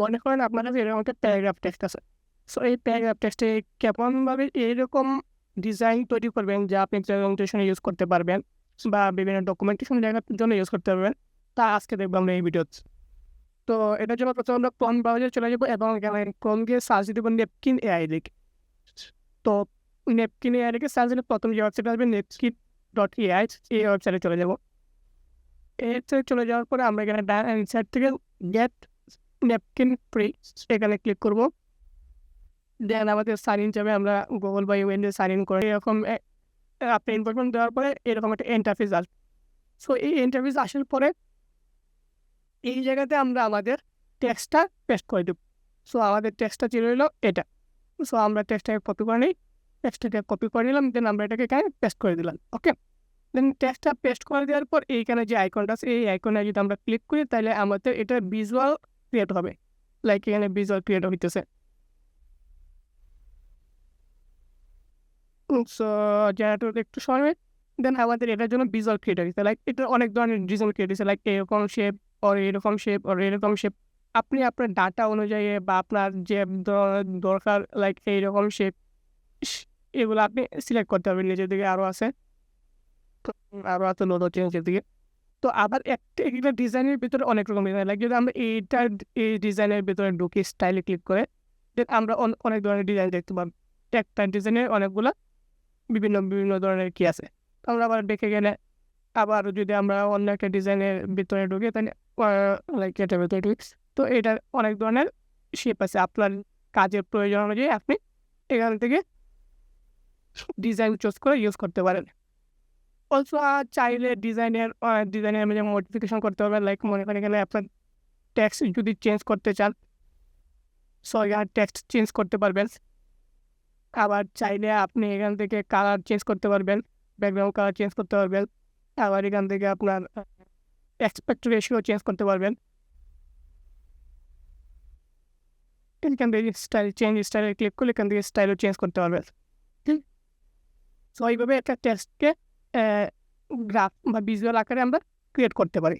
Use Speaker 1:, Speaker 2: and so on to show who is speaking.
Speaker 1: মনে করেন আপনার কাছে এরকম একটা প্যারাগ্রাফ টেক্সট আছে। সো এই প্যারাগ্রাফ টেক্সটে কেমনভাবে এইরকম ডিজাইন তৈরি করবেন যা আপনি প্রেজেন্টেশনে ইউজ করতে পারবেন বা বিভিন্ন ডকুমেন্টেশন লেখার জন্য ইউজ করতে পারবেন, তা আজকে দেখব আমরা এই ভিডিও তো। এটার জন্য প্রথমে আমরা ক্রম ব্রাউজারে চলে যাব এবং এখানে ক্রম দিয়ে সার্চ দেবো নেপকিন এআই লিখে তো নেপকিন এআই লিখে সার্চ দিলে প্রথম যে ওয়েবসাইট আসবে নেপকিন ডট এআই এই ওয়েবসাইটে চলে যাব। এতে চলে যাওয়ার পরে আমরা এখানে সাইড থেকে গেট নেপকিন ফ্রি এখানে ক্লিক করব। দেন আমাদের সাইন ইন যাবে, আমরা গুগল বা ইউএনডে সাইন ইন করে এরকম আপনি ইনফরমেশন দেওয়ার পরে এরকম একটা ইন্টারফেস আসবে সো এই ইন্টারফেস আসার পরে এই জায়গাতে আমরা আমাদের টেক্সটটা পেস্ট করে দেব। সো আমাদের টেক্সটটা ছিল হলো এটা। সো আমরা টেক্সটটাকে কপি করে নিই টেক্সটটাকে কপি করে নিলাম দেন আমরা এটাকে এখানে পেস্ট করে দিলাম ওকে দেন টেক্সটটা পেস্ট করে দেওয়ার পর এইখানে যে আইকনটা আছে, এই আইকনে যদি আমরা ক্লিক করি, তাহলে আমাদের এটা ভিজুয়াল ক্রিয়েট হবে। লাইক এখানে ভিজুয়াল ক্রিয়েট হইতেছে। সো জেনারেটর একটু সময়। দেন আমাদের এটার জন্য ভিজুয়াল ক্রিয়েট হয়েছে লাইক এটা অনেক ধরনের ডিজাইন ক্রিয়েট হয়েছে লাইক এরকম শেপ ওর এরকম শেপ ওর এরকম শেপ আপনি আপনার ডাটা অনুযায়ী বা আপনার যে দরকার লাইক এইরকম শেপ এগুলো আপনি সিলেক্ট করতে পারবেন নিজের দিকে আরও আছে। আরও আছে হচ্ছে নিচের দিকে। তো আবার একটা একটা ডিজাইনের ভিতরে অনেক রকম ডিজাইন লাগে যদি আমরা এইটা, এই ডিজাইনের ভিতরে ঢুকি স্টাইলে ক্লিক করে দেন আমরা অনেক ধরনের ডিজাইন দেখতে পাবো। একটা ডিজাইনের অনেকগুলো বিভিন্ন বিভিন্ন ধরনের কি আছে। আমরা আবার দেখে গেলে আবার যদি আমরা অন্য একটা ডিজাইনের ভিতরে ঢুকি তাহলে লাইক এটার ভিতরে ঢুকি। তো এটার অনেক ধরনের শেপ আছে। আপনার কাজের প্রয়োজন অনুযায়ী আপনি এখান থেকে ডিজাইন চুজ করে ইউজ করতে পারেন। অলসো চাইলে ডিজাইনের ডিজাইনের মধ্যে মডিফিকেশন করতে পারবেন লাইক মনে করে গেলে আপনার টেক্সট যদি চেঞ্জ করতে চান সো এখানে টেক্সট চেঞ্জ করতে পারবেন। আবার চাইলে আপনি এখান থেকে কালার চেঞ্জ করতে পারবেন ব্যাকগ্রাউন্ড কালার চেঞ্জ করতে পারবেন, আবার এখান থেকে আপনার এক্সপেক্ট রেশিও চেঞ্জ করতে পারবেন। এখান থেকে স্টাইল চেঞ্জ স্টাইলে ক্লিক করলে এখান থেকে স্টাইলও চেঞ্জ করতে পারবেন। সো এইভাবে একটা টেক্সটকে গ্রাফ বা ভিজুয়াল আকারে আমরা ক্রিয়েট করতে পারি।